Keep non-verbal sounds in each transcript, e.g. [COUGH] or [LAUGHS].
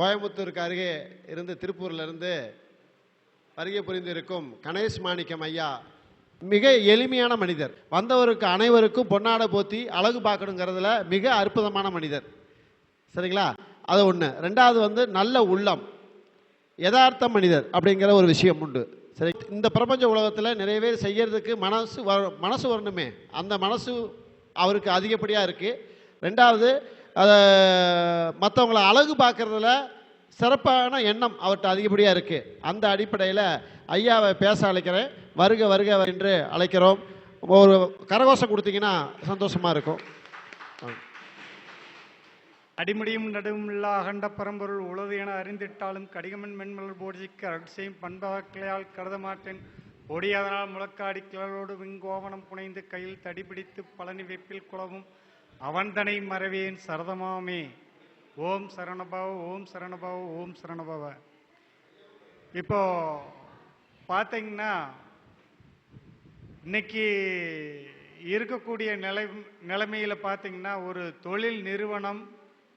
கோயம்புத்தூருக்கு அருகே இருந்து திருப்பூர்லேருந்து வருகை புரிந்திருக்கும் கணேஷ் மாணிக்கம் ஐயா மிக எளிமையான மனிதர். வந்தவருக்கு அனைவருக்கும் பொன்னாடை போத்தி அழகு பார்க்கணுங்கிறதுல மிக அற்புதமான மனிதர். சரிங்களா? அது ஒன்று ரெண்டாவது வந்து நல்ல உள்ளம். யதார்த்த மனிதர் அப்படிங்கிற ஒரு விஷயம் உண்டு. சரி இந்த பிரபஞ்ச உலகத்தில் நிறைய பேர் செய்கிறதுக்கு மனசு வர மனசு வரணுமே. அந்த மனசு அவருக்கு அதிகப்படியாக இருக்குது ரெண்டாவது அதை மற்றவங்களை அழகு பார்க்குறதுல சிறப்பான எண்ணம் அவர்கிட்ட அதிகப்படியாக இருக்குது அந்த அடிப்படையில் ஐயாவை பேச அழைக்கிறேன். வருக வருக என்று அழைக்கிறோம். ஒரு கரகோஷம் கொடுத்தீங்கன்னா சந்தோஷமாக இருக்கும். அடிமுடியும் நடுமில்லா அகண்ட பரம்பொருள் உளது என அறிந்திட்டாலும் கடிகமன் மென்மலர் போடிக்கு அருட்செய்யும் பண்பகக்கிளையால் கருத மாட்டேன். ஒடியாதனால் முழக்காடி கிளரோடு விங்கோவனம் புனைந்து கையில் தடிபிடித்து பழனி வைப்பில் குளவும் அவன்தனை மறவேன் சரதமாமே. ஓம் சரணபாவ ஓம் சரணபாவ ஓம் சரணபாவ. இப்போ பார்த்தீங்கன்னா இன்னைக்கு இருக்கக்கூடிய நிலை நிலைமையில் பார்த்தீங்கன்னா ஒரு தொழில் நிறுவனம்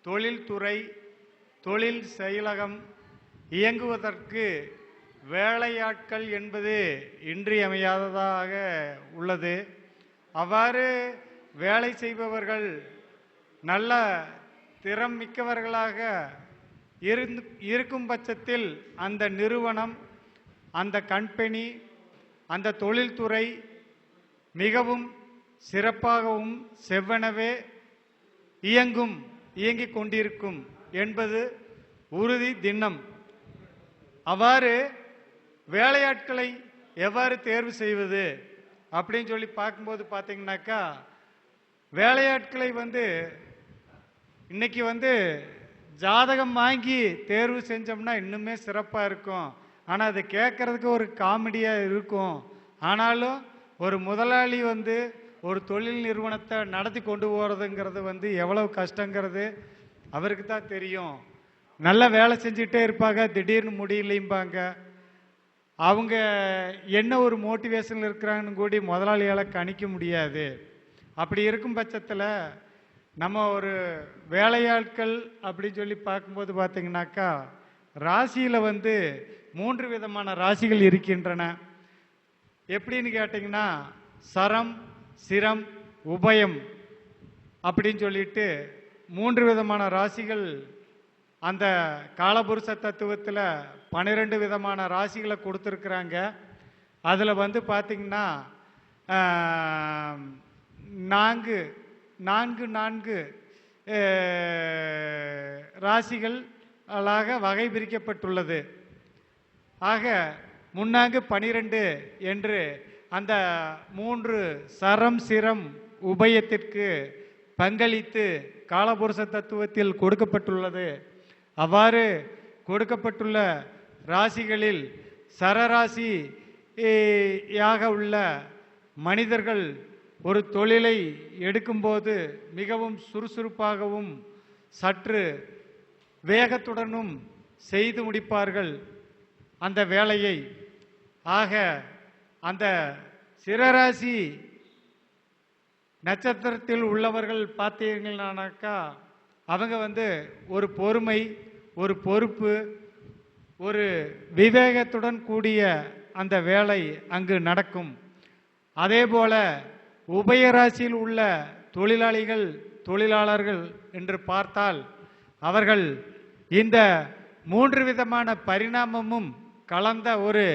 தொழில்துறை தொழில் செயலகம் இயங்குவதற்கு வேலையாட்கள் என்பது இன்றியமையாததாக உள்ளது. அவ்வாறு வேலை செய்பவர்கள் நல்ல திறம் மிக்கவர்களாக இருந்து இருக்கும் பட்சத்தில் அந்த நிறுவனம் அந்த கம்பெனி அந்த தொழில்துறை மிகவும் சிறப்பாகவும் செவ்வனவே இயங்கும் இயங்கிக் கொண்டிருக்கும் என்பது உறுதி திண்ணம். அவ்வாறு வேலையாட்களை எவ்வாறு தேர்வு செய்வது அப்படின்னு சொல்லி பார்க்கும்போது பார்த்தீங்கன்னாக்கா வேலையாட்களை வந்து இன்னைக்கு வந்து ஜாதகம் வாங்கி தேர்வு செஞ்சோம்னா இன்னுமே சிறப்பாக இருக்கும். ஆனால் அது கேட்குறதுக்கு ஒரு காமெடியாக இருக்கும். ஆனாலும் ஒரு முதலாளி வந்து ஒரு தொழில் நிறுவனத்தை நடத்தி கொண்டு போகிறதுங்கிறது வந்து எவ்வளவு கஷ்டங்கிறது அவருக்கு தான் தெரியும். நல்ல வேலை செஞ்சுக்கிட்டே இருப்பாங்க திடீர்னு முடியலைம்பாங்க. அவங்க என்ன ஒரு மோட்டிவேஷனில் இருக்கிறாங்கன்னு கூடி முதலாளியால் கணிக்க முடியாது. அப்படி இருக்கும் பட்சத்தில் நம்ம ஒரு வேலையாட்கள் அப்படின்னு சொல்லி பார்க்கும்போது பார்த்தீங்கன்னாக்கா ராசியில் வந்து மூன்று விதமான ராசிகள் இருக்கின்றன. எப்படின்னு கேட்டிங்கன்னா சரம் சிரம் உபயம் அப்படின்னு சொல்லிட்டு மூன்று விதமான ராசிகள் அந்த காலபுருஷ தத்துவத்தில் பன்னிரெண்டு விதமான ராசிகளை கொடுத்துருக்குறாங்க. அதில் வந்து பார்த்திங்கன்னா நான்கு நான்கு நான்கு ராசிகளாக வகை பிரிக்கப்பட்டுள்ளது. ஆக முன்னாங்கு பனிரெண்டு என்று அந்த மூன்று சரம் சிரம் உபயத்திற்கு பங்களித்து காலபுருஷ தத்துவத்தில் கொடுக்கப்பட்டுள்ளது. அவ்வாறு கொடுக்கப்பட்டுள்ள ராசிகளில் சரராசி யாக உள்ள மனிதர்கள் ஒரு தொழிலை எடுக்கும்போது மிகவும் சுறுசுறுப்பாகவும் சற்று வேகத்துடனும் செய்து முடிப்பார்கள். அந்த வேலையை ஆக அந்த சிரராசி நட்சத்திரத்தில் உள்ளவர்கள் பார்த்தீங்கன்னாக்கா அவங்க வந்து ஒரு பொறுமை ஒரு பொறுப்பு ஒரு விவேகத்துடன் கூடிய அந்த வேலை அங்கு நடக்கும். அதே போல உபயராசியில் உள்ள தொழிலாளிகள் தொழிலாளர்கள் என்று பார்த்தால் அவர்கள் இந்த மூன்று விதமான பரிணாமமும் கலந்த ஒரு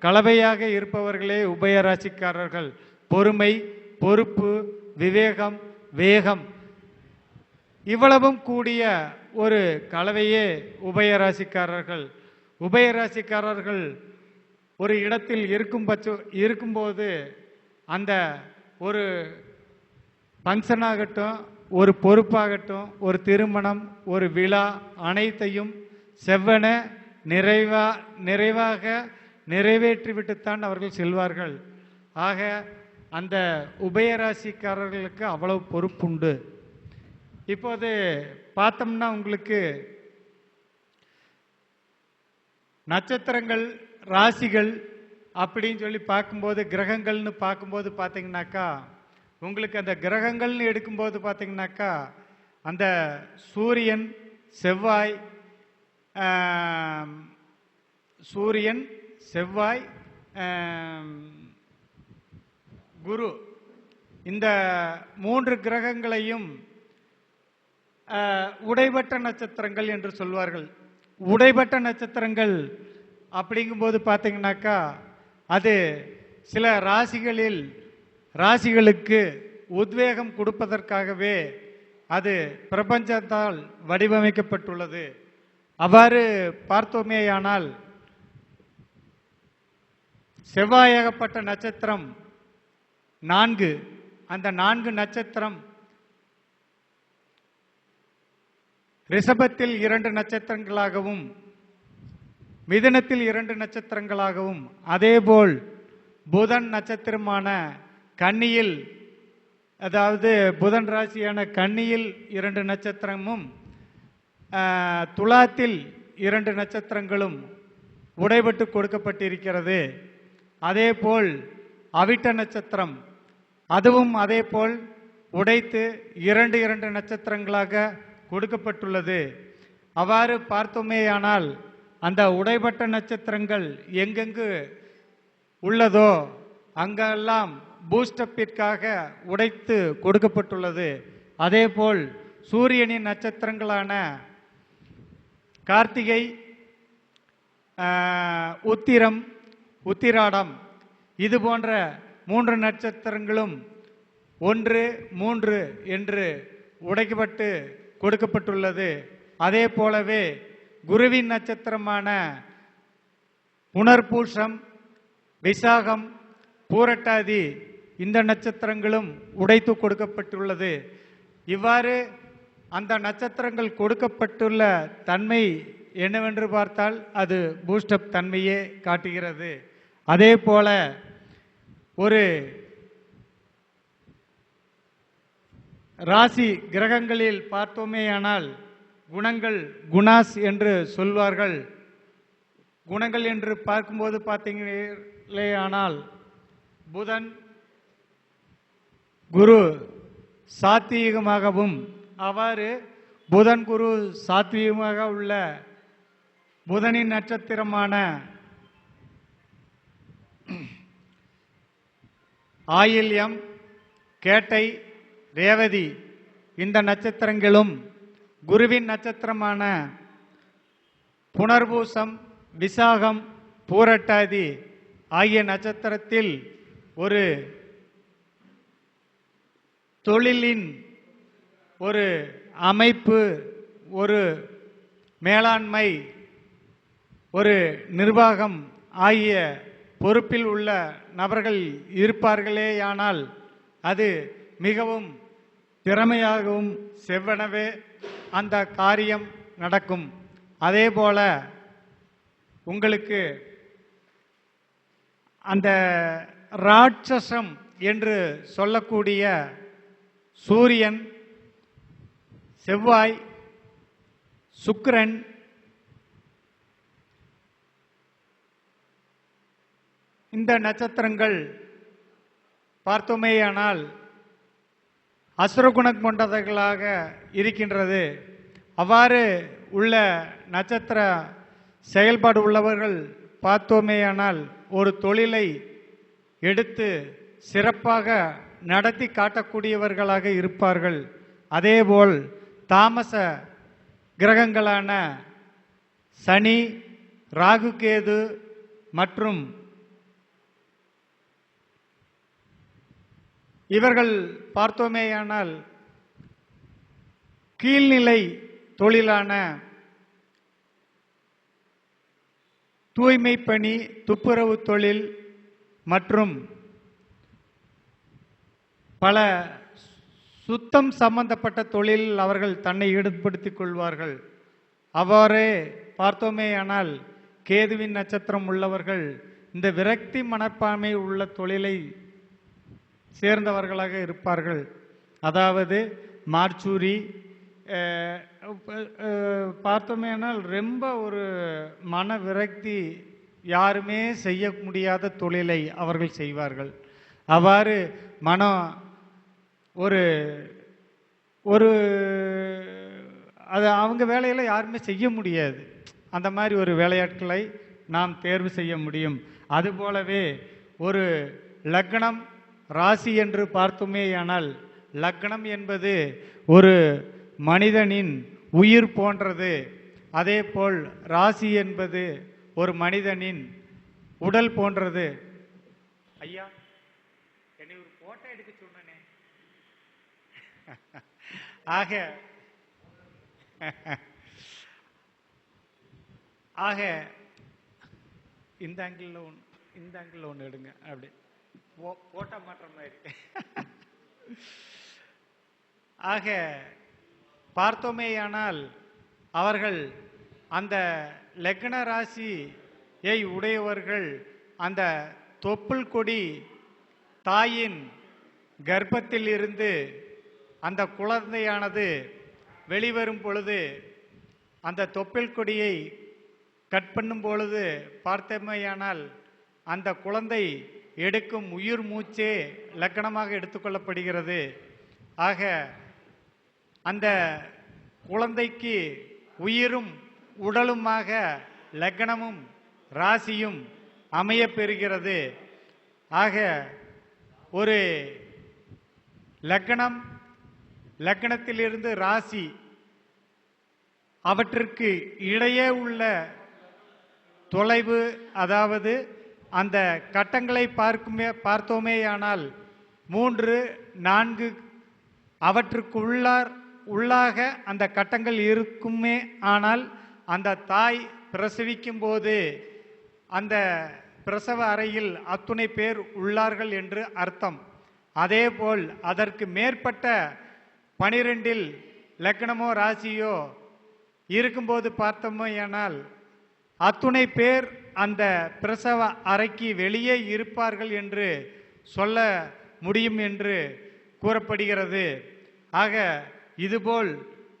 கலவையாக இருப்பவர்களே உபயராசிக்காரர்கள். பொறுமை பொறுப்பு விவேகம் வேகம். இவ்வளவும் கூடிய ஒரு கலவையே உபயராசிக்காரர்கள். உபயராசிக்காரர்கள் ஒரு இடத்தில் இருக்கும் பட்ச இருக்கும்போது அந்த ஒரு ஃபங்க்ஷனாகட்டும் ஒரு பொறுப்பாகட்டும் ஒரு திருமணம் ஒரு விழா அனைத்தையும் செவ்வன நிறைவா நிறைவாக நிறைவேற்றிவிட்டுத்தான் அவர்கள் செல்வார்கள். ஆக அந்த உபயராசிக்காரர்களுக்கு அவ்வளவு பொறுப்புண்டு. இப்போது பார்த்தோம்னா உங்களுக்கு நட்சத்திரங்கள் ராசிகள் அப்படின்னு சொல்லி பார்க்கும்போது கிரகங்கள்னு பார்க்கும்போது பார்த்தீங்கன்னாக்கா உங்களுக்கு அந்த கிரகங்கள்னு எடுக்கும்போது பார்த்தீங்கன்னாக்கா அந்த சூரியன் செவ்வாய் சூரியன் செவ்வாய் குரு இந்த மூன்று கிரகங்களையும் உடைபட்ட நட்சத்திரங்கள் என்று சொல்வார்கள். உடைபட்ட நட்சத்திரங்கள் அப்படிங்கும்போது பார்த்தீங்கன்னாக்கா அது சில ராசிகளில் ராசிகளுக்கு உத்வேகம் கொடுப்பதற்காகவே அது பிரபஞ்சத்தால் வடிவமைக்கப்பட்டுள்ளது. அவ்வாறு பார்த்தோமேயானால் செவ்வாயகப்பட்ட நட்சத்திரம் நான்கு. அந்த நான்கு நட்சத்திரம் ரிஷபத்தில் இரண்டு நட்சத்திரங்களாகவும் மிதனத்தில் இரண்டு நட்சத்திரங்களாகவும் அதேபோல் புதன் நட்சத்திரமான கன்னியில் அதாவது புதன் ராசியான கன்னியில் இரண்டு நட்சத்திரமும் துலாத்தில் இரண்டு நட்சத்திரங்களும் உடைபட்டு கொடுக்கப்பட்டிருக்கிறது. அதேபோல் அவிட்ட நட்சத்திரம் அதுவும் அதேபோல் உடைத்து இரண்டு இரண்டு நட்சத்திரங்களாக கொடுக்கப்பட்டுள்ளது. அவ்வாறு பார்த்தோமேயானால் அந்த உடைபட்ட நட்சத்திரங்கள் எங்கெங்கு உள்ளதோ அங்கெல்லாம் பூஸ்டப்பிற்காக உடைத்து கொடுக்கப்பட்டுள்ளது. அதேபோல் சூரியனின் நட்சத்திரங்களான கார்த்திகை உத்திரம் உத்திராடம் இது போன்ற மூன்று நட்சத்திரங்களும் ஒன்று மூன்று என்று உடைக்கப்பட்டு கொடுக்கப்பட்டுள்ளது. அதே போலவே குருவின் நட்சத்திரமான புனர்பூஷம் விசாகம் பூரட்டாதி இந்த நட்சத்திரங்களும் உடைத்து கொடுக்கப்பட்டுள்ளது. இவ்வாறு அந்த நட்சத்திரங்கள் கொடுக்கப்பட்டுள்ள தன்மை என்னவென்று பார்த்தால் அது பூஸ்டப் தன்மையே காட்டுகிறது. அதே போல ஒரு ராசி கிரகங்களில் பார்த்தோமேயானால் குணங்கள் குணாஸ் என்று சொல்வார்கள். குணங்கள் என்று பார்க்கும்போது பார்த்தீங்களேயானால் புதன் குரு சாத்வீகமாகவும் அவ்வாறு புதன் குரு சாத்வீகமாக உள்ள புதனின் நட்சத்திரமான ஆயில்யம் கேட்டை ரேவதி இந்த நட்சத்திரங்களும் குருவின் நட்சத்திரமான புனர்பூசம் விசாகம் பூரட்டாதி ஆகிய நட்சத்திரத்தில் ஒரு தொழிலின் ஒரு அமைப்பு ஒரு மேலாண்மை ஒரு நிர்வாகம் ஆகிய பொறுப்பில் உள்ள நபர்கள் இருப்பார்களேயானால் அது மிகவும் திறமையாகவும் செவ்வனவே அந்த காரியம் நடக்கும். அதே போல உங்களுக்கு அந்த ராட்சசம் என்று சொல்லக்கூடிய சூரியன் செவ்வாய் சுக்கிரன் இந்த நட்சத்திரங்கள் பார்த்தோமேயானால் அசுரகுணம் கொண்டவர்களாக இருக்கின்றது. அவ்வாறு உள்ள நட்சத்திர செயல்பாடு உள்ளவர்கள் பார்த்தோமேயானால் ஒரு தொழிலை எடுத்து சிறப்பாக நடத்தி காட்டக்கூடியவர்களாக இருப்பார்கள். அதேபோல் தாமச கிரகங்களான சனி ராகுகேது மற்றும் இவர்கள் பார்த்தோமேயானால் கீழ்நிலை தொழிலான தூய்மை பணி துப்புரவு தொழில் மற்றும் பல சுத்தம் சம்பந்தப்பட்ட தொழிலில் அவர்கள் தன்னை ஈடுபடுத்திக் கொள்வார்கள். அவ்வாறே பார்த்தோமேயானால் கேதுவின் நட்சத்திரம் உள்ளவர்கள் இந்த விரக்தி மனப்பான்மை உள்ள தொழிலை சேர்ந்தவர்களாக இருப்பார்கள். அதாவது மார்ச்சூரி பார்த்தோமேனால் ரொம்ப ஒரு மன விரக்தி யாருமே செய்ய முடியாத தொழிலை அவர்கள் செய்வார்கள். அவ்வாறு மனம் ஒரு ஒரு அது அவங்க வேலையில் யாருமே செய்ய முடியாது. அந்த மாதிரி ஒரு விளையாட்களை நாம் தேர்வு செய்ய முடியும். அதுபோலவே ஒரு லக்னம் ராசி என்று பார்த்துமேயானால் லக்னம் என்பது ஒரு மனிதனின் உயிர் போன்றது. அதேபோல் ராசி என்பது ஒரு மனிதனின் உடல் போன்றது. ஐயா என்னை ஒரு போட்டோ எடுக்க சொன்னனே. ஆக ஆக இந்த ஆங்கிளில் ஒன்று இந்த ஆங்கிளில் ஒன்று எடுங்க அப்படி. போ போட்டோ மாற்ற மாதிரி. [LAUGHS] ஆக பார்த்தோமேயானால் அவர்கள் அந்த லக்ன ராசியை உடையவர்கள் அந்த தொப்புள் கொடி தாயின் கர்ப்பத்தில் இருந்து அந்த குழந்தையானது வெளிவரும் பொழுது அந்த தொப்பில் கொடியை கட் பண்ணும் பொழுது பார்த்தமையானால் அந்த குழந்தை எடுக்கும் உயிர் மூச்சே லக்கணமாக எடுத்துக்கொள்ளப்படுகிறது. ஆக அந்த குழந்தைக்கு உயிரும் உடலுமாக லக்னமும் ராசியும் அமையப்பெறுகிறது. ஆக ஒரு லக்னம் லக்னத்திலிருந்து ராசி அவற்றிற்கு இடையே உள்ள தொலைவு அதாவது அந்த கட்டங்களை பார்க்குமே பார்த்தோமேயானால் மூன்று நான்கு அவற்றுக்கு உள்ளார் உள்ளாக அந்த கட்டங்கள் இருக்குமே ஆனால் அந்த தாய் பிரசவிக்கும் போது அந்த பிரசவ அறையில் அத்துணை பேர் உள்ளார்கள் என்று அர்த்தம். அதேபோல் அதற்கு மேற்பட்ட பனிரெண்டில் லக்னமோ ராசியோ இருக்கும்போது பார்த்தோமேயானால் அத்துணை பேர் அந்த பிரசவ அறைக்கு வெளியே இருப்பார்கள் என்று சொல்ல முடியும் என்று கூறப்படுகிறது. ஆக இதுபோல்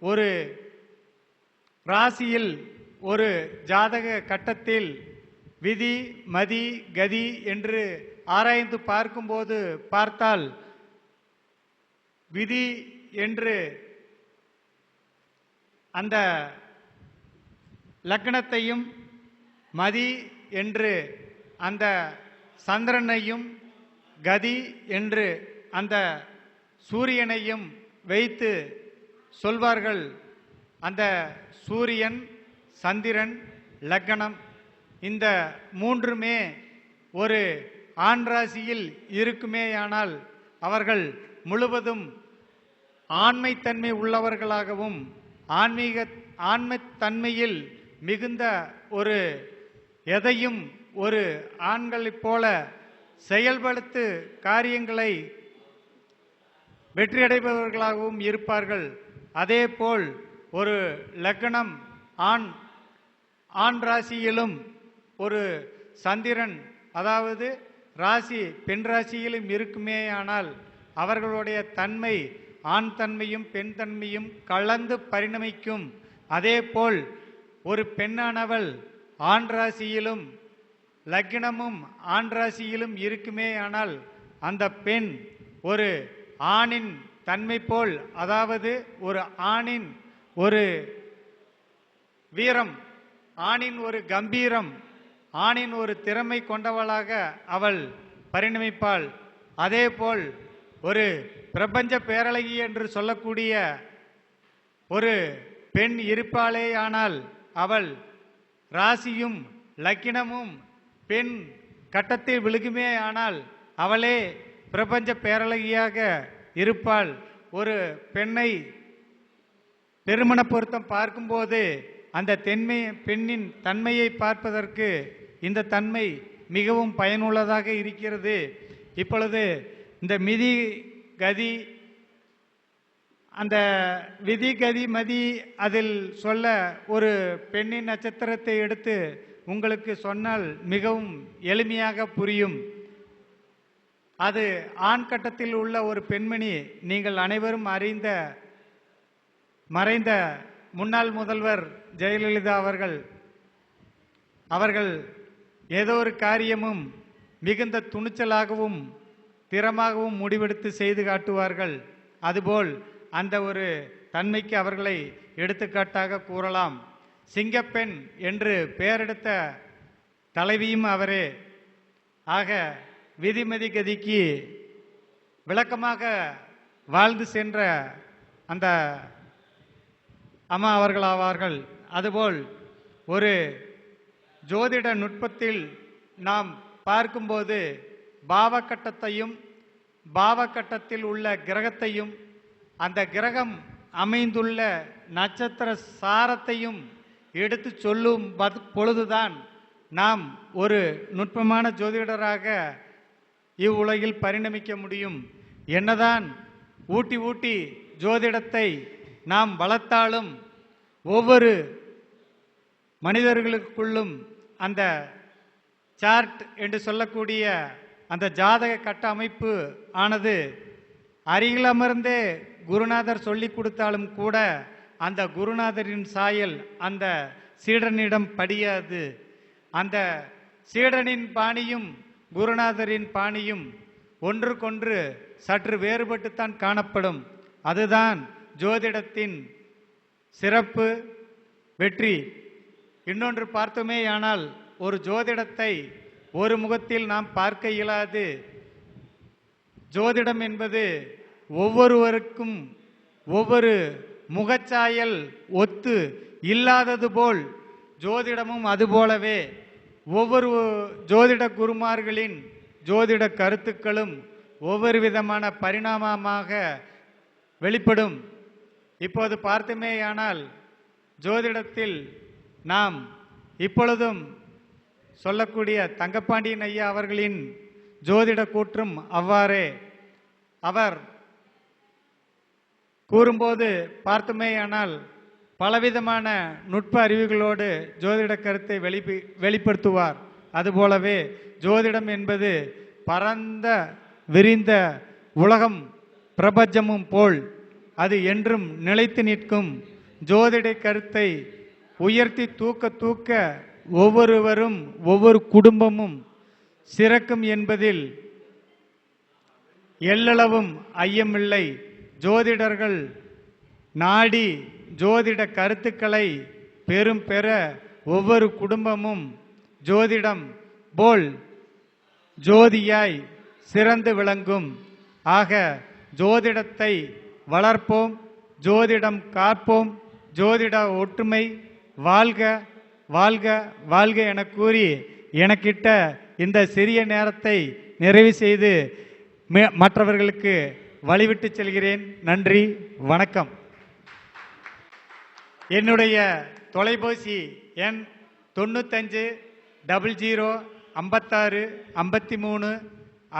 ஒரு ராசியில் ஒரு ஜாதக கட்டத்தில் விதி மதி கதி என்று ஆராய்ந்து பார்க்கும்போது பார்த்தால் விதி என்று அந்த லக்னத்தையும் மதி என்று அந்த சந்திரனையும் கதி என்று அந்த சூரியனையும் வைத்து சொல்வார்கள். அந்த சூரியன் சந்திரன் லக்னம் இந்த மூன்றுமே ஒரு ஆண் ராசியில் இருக்குமேயானால் அவர்கள் முழுவதும் ஆண்மைத்தன்மை உள்ளவர்களாகவும் ஆன்மீக ஆண்மைத்தன்மையில் மிகுந்த ஒரு எதையும் ஒரு ஆண்களைப் போல செயல்படுத்து காரியங்களை வெற்றியடைபவர்களாகவும் இருப்பார்கள். அதேபோல் ஒரு லக்னம் ஆண் ஆண் ராசியிலும் ஒரு சந்திரன் அதாவது ராசி பெண் ராசியிலும் இருக்குமேயானால் அவர்களுடைய தன்மை ஆண் தன்மையும் பெண் தன்மையும் கலந்து பரிணமிக்கும். அதேபோல் ஒரு பெண்ணானவள் ஆண்டராசியிலும் லக்னமும் ஆண்டராசியிலும் இருக்குமே ஆனால் அந்த பெண் ஒரு ஆணின் தன்மை போல் அதாவது ஒரு ஆணின் ஒரு வீரம் ஆணின் ஒரு கம்பீரம் ஆணின் ஒரு திறமை கொண்டவளாக அவள் பரிணமிப்பாள். அதேபோல் ஒரு பிரபஞ்ச பேரழகி என்று சொல்லக்கூடிய ஒரு பெண் இருப்பாளேயானால் அவள் ராசியும் லக்கினமும் பெண் கட்டத்தில் விழுகுமே ஆனால் அவளே பிரபஞ்ச பேரழகியாக இருப்பாள். ஒரு பெண்ணை திருமண பொருத்தம் பார்க்கும்போது அந்த தென்மை பெண்ணின் தன்மையை பார்ப்பதற்கு இந்த தன்மை மிகவும் பயனுள்ளதாக இருக்கிறது. இப்பொழுது இந்த மிதி கதி அந்த விதி கதி மதி அதில் சொல்ல ஒரு பெண்ணின் நட்சத்திரத்தை எடுத்து உங்களுக்கு சொன்னால் மிகவும் எளிமையாக புரியும். அது ஆண் கட்டத்தில் உள்ள ஒரு பெண்மணி நீங்கள் அனைவரும் அறிந்த மறைந்த முன்னாள் முதல்வர் ஜெயலலிதா அவர்கள் அவர்கள் ஏதோ ஒரு காரியமும் மிகுந்த துணிச்சலாகவும் திறமாகவும் முடிவெடுத்து செய்து காட்டுவார்கள். அதுபோல் அந்த ஒரு தன்மைக்கு அவர்களை எடுத்துக்காட்டாக கூறலாம். சிங்கப்பெண் என்று பெயரெடுத்த தலைவியும் அவரே. ஆக விதிமதி கதிக்கு விளக்கமாக வாழ்ந்து சென்ற அந்த அம்மா அவர்கள் ஆவார்கள் அதுபோல் ஒரு ஜோதிட நுட்பத்தில் நாம் பார்க்கும்போது பாவக்கட்டத்தையும் பாவக்கட்டத்தில் உள்ள கிரகத்தையும் அந்த கிரகம் அமைந்துள்ள நட்சத்திர சாரத்தையும் எடுத்து சொல்லும் பத்- பொழுதுதான் நாம் ஒரு நுட்பமான ஜோதிடராக இவ்வுலகில் பரிணமிக்க முடியும். என்னதான் ஊட்டி ஊட்டி ஜோதிடத்தை நாம் வளர்த்தாலும் ஒவ்வொரு மனிதர்களுக்குள்ளும் அந்த சார்ட் என்று சொல்லக்கூடிய அந்த ஜாதக கட்ட அமைப்பு ஆனது அருகில் அமர்ந்தே குருநாதர் சொல்லி கொடுத்தாலும் கூட அந்த குருநாதரின் சாயல் அந்த சீடனிடம் படியாது. அந்த சீடனின் பாணியும் குருநாதரின் பாணியும் ஒன்றுக்கொன்று சற்று வேறுபட்டுத்தான் காணப்படும். அதுதான் ஜோதிடத்தின் சிறப்பு வெற்றி. இன்னொன்று பார்த்தோமேயானால் ஒரு ஜோதிடத்தை ஒரு முகத்தில் நாம் பார்க்க இயலாது. ஜோதிடம் என்பது ஒவ்வொருவருக்கும் ஒவ்வொரு முகச்சாயல் ஒத்து இல்லாதது போல் ஜோதிடமும் அதுபோலவே ஒவ்வொரு ஜோதிட குருமார்களின் ஜோதிட கருத்துக்களும் ஒவ்வொரு விதமான பரிணாமமாக வெளிப்படும். இப்போது பார்த்தோமேயானால் ஜோதிடத்தில் நாம் இப்பொழுதும் சொல்லக்கூடிய தங்கப்பாண்டியன் ஐயா அவர்களின் ஜோதிட கூற்றும் அவ்வாறே. அவர் கூறும்போது பார்த்துமேயானால் பலவிதமான நுட்ப அறிவுகளோடு ஜோதிட கருத்தை வெளிப்பி வெளிப்படுத்துவார். அதுபோலவே ஜோதிடம் என்பது பரந்த விரிந்த உலகம் பிரபஞ்சமும் போல் அது என்றும் நிலைத்து நிற்கும். ஜோதிட கருத்தை உயர்த்தி தூக்க தூக்க ஒவ்வொருவரும் ஒவ்வொரு குடும்பமும் சிறக்கும் என்பதில் எல்லளவும் ஐயமில்லை. ஜோதிடர்கள் நாடி ஜோதிட கருத்துக்களை பெரும் பெற ஒவ்வொரு குடும்பமும் ஜோதிடம் போல் ஜோதியாய் சிறந்து விளங்கும். ஆக ஜோதிடத்தை வளர்ப்போம் ஜோதிடம் காப்போம் ஜோதிட ஒற்றுமை வாழ்க வாழ்க வாழ்க என கூறி எனக்கிட்ட இந்த சிறிய நேரத்தை நிறைவு செய்து மற்றவர்களுக்கு வழிவிட்டு செல்கிறேன். நன்றி வணக்கம். என்னுடைய தொலைபேசி எண் தொண்ணூத்தஞ்சு டபுள் ஜீரோ ஐம்பத்தாறு ஐம்பத்தி மூணு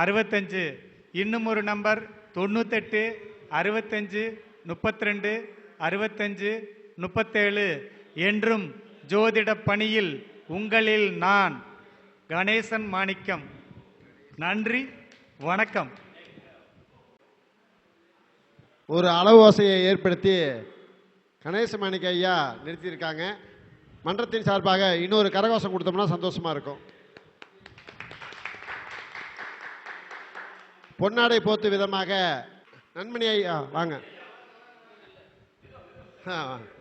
அறுபத்தஞ்சு. இன்னும் ஒரு நம்பர் தொண்ணூத்தெட்டு அறுபத்தஞ்சு முப்பத்தி ரெண்டு அறுபத்தஞ்சு முப்பத்தேழு. என்றும் ஜோதிட பணியில் உங்களில் நான் கணேசன் மாணிக்கம். நன்றி வணக்கம். ஒரு அளவு ஓசையை ஏற்படுத்தி கணேச மாணிக்க ஐயா நிறுத்தியிருக்காங்க. மன்றத்தின் சார்பாக இன்னொரு கரகோஷம் கொடுத்தோம்னா சந்தோஷமா இருக்கும். பொன்னாடை போத்து விதமாக நன்மணி ஐயா வாங்க. ஆ, வாங்க.